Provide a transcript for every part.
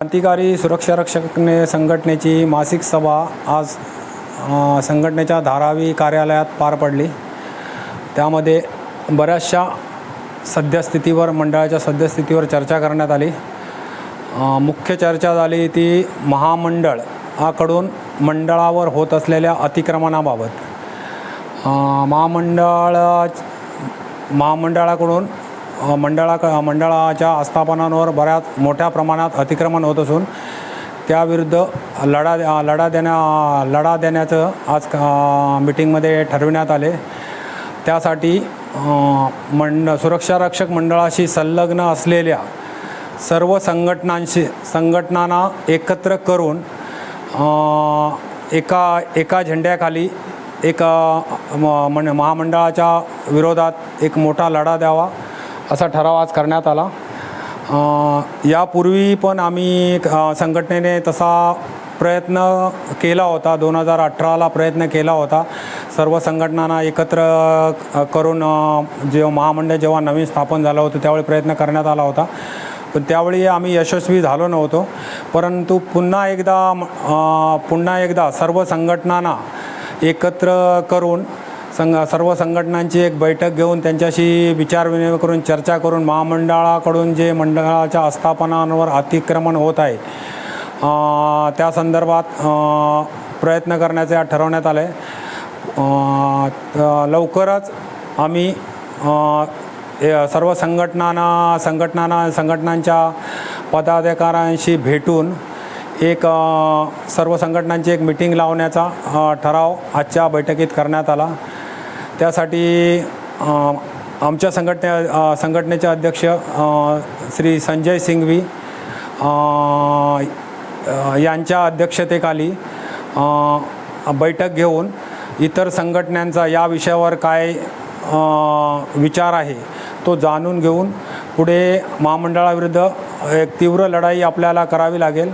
क्रांतिकारी सुरक्षा रक्षकने संघटनेची मासिक सभा आज संघटनेच्या धारावी कार्यालयात पार पडली. त्यामध्ये बऱ्याचशा सद्यस्थितीवर मंडळाच्या सद्यस्थितीवर चर्चा करण्यात आली. मुख्य चर्चा झाली ती महामंडळाकडून मंडळावर होत असलेल्या अतिक्रमणाबाबत. महामंडळ महामंडळाकडून मंडळाक मंडळा मंडळाच्या आस्थापनांवर बऱ्याच मोठ्या प्रमाणात अतिक्रमण होत असून त्याविरुद्ध लढा लढा देण्या लढा देण्याचं आज मिटिंगमध्ये ठरविण्यात आले. त्यासाठी मंड सुरक्षा रक्षक मंडळाशी संलग्न असलेल्या सर्व संघटनांशी संघटनांना एकत्र करून एका एका झेंड्याखाली एका म- मंड महामंडळाच्या विरोधात एक मोठा लढा द्यावा. असा ठराव आज करण्यात आला. यापूर्वी पण आम्ही संघटनेने तसा प्रयत्न केला होता. दोन हजार अठराला प्रयत्न केला होता. सर्व संघटनांना एकत्र करून जेव्हा महामंडळ जेव्हा नवीन स्थापन झालं होतं त्यावेळी प्रयत्न करण्यात आला होता. पण त्यावेळी आम्ही यशस्वी झालो नव्हतो. परंतु पुन्हा एकदा पुन्हा एकदा सर्व संघटनांना एकत्र करून संघ सर्व संघटनांची एक बैठक घेऊन त्यांच्याशी विचारविनिमय करून चर्चा करून महामंडळाकडून जे मंडळाच्या आस्थापनांवर अतिक्रमण होत आहे त्या संदर्भात प्रयत्न करण्याचे ठरवण्यात आले. लवकरच आम्ही सर्व संघटनांना संघटनांना संघटनांच्या पदाधिकाऱ्यांशी भेटून एक सर्व संघटनांची एक मिटिंग लावण्याचा ठराव आजच्या बैठकीत करण्यात आला. त्यासाठी आमच्या संघटने संघटनेचे अध्यक्ष श्री संजय सिंघवी यांच्या अध्यक्षतेखाली बैठक घेऊन इतर संघटनांचा या विषयावर काय विचार आहे तो जाणून घेऊन पुढे महामंडळाविरुद्ध एक तीव्र लढाई आपल्याला करावी लागेल.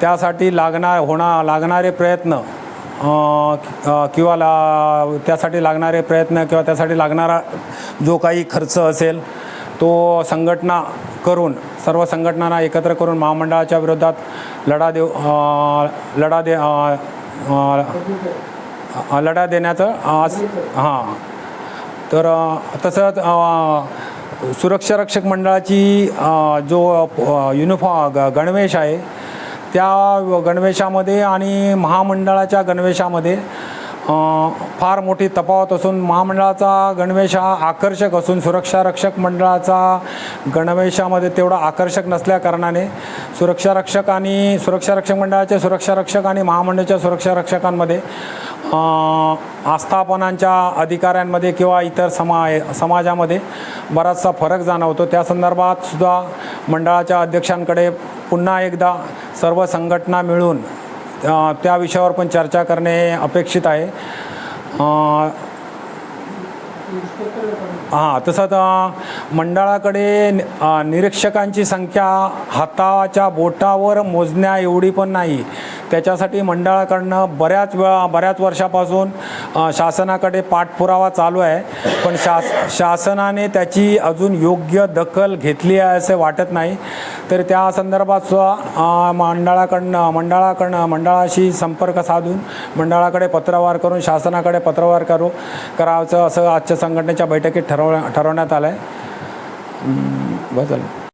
त्यासाठी लागणार होणार लागणारे प्रयत्न किंवा ला त्यासाठी लागणारे प्रयत्न किंवा त्यासाठी लागणारा जो काही खर्च असेल तो संघटना करून सर्व संघटनांना एकत्र करून महामंडळाच्या विरोधात लढा देऊ लढा दे लढा देण्याचं आज हां. तर तसंच सुरक्षारक्षक सुरक्षा रक्षक मंडळाची जो युनिफॉ युनिफॉर्म ग गणवेश आहे त्या गणवेशामध्ये आणि महामंडळाच्या गणवेशामध्ये फार मोठी तफावत असून महामंडळाचा गणवेश हा आकर्षक असून सुरक्षा रक्षक मंडळाचा गणवेशामध्ये तेवढा आकर्षक नसल्याकारणाने सुरक्षारक्षक सुरक्षा रक्षक आणि सुरक्षा रक्षक मंडळाचे सुरक्षा रक्षक आणि महामंडळाच्या सुरक्षा रक्षकांमध्ये आस्थापनांच्या अधिकाऱ्यांमध्ये किंवा इतर समा समाजामध्ये बराचसा फरक जाणवतो. त्या संदर्भात सुद्धा मंडळाच्या अध्यक्षांकडे पुन्हा एकदा सर्व संघटना मिळून त्या विषयावर पण चर्चा करणे अपेक्षित आहे. हां तसंच आता मंडळाकडे निरीक्षकांची संख्या हाताच्या बोटावर मोजण्या एवढी पण नाही. त्याच्यासाठी मंडळाकडनं बऱ्याच वेळा बऱ्याच वर्षापासून शासनाकडे पाठपुरावा चालू आहे. पण शास शासनाने त्याची अजून योग्य दखल घेतली आहे असे वाटत नाही. तर त्या संदर्भात सुद्धा मंडळाकडनं मंडळाकडनं मंडळाशी संपर्क साधून मंडळाकडे पत्रव्यवहार करून शासनाकडे पत्रव्यवहार करू करावचं असं आजच्या संघटनेच्या बैठकीत ठरव ठरवण्यात आलं आहे बस झालं.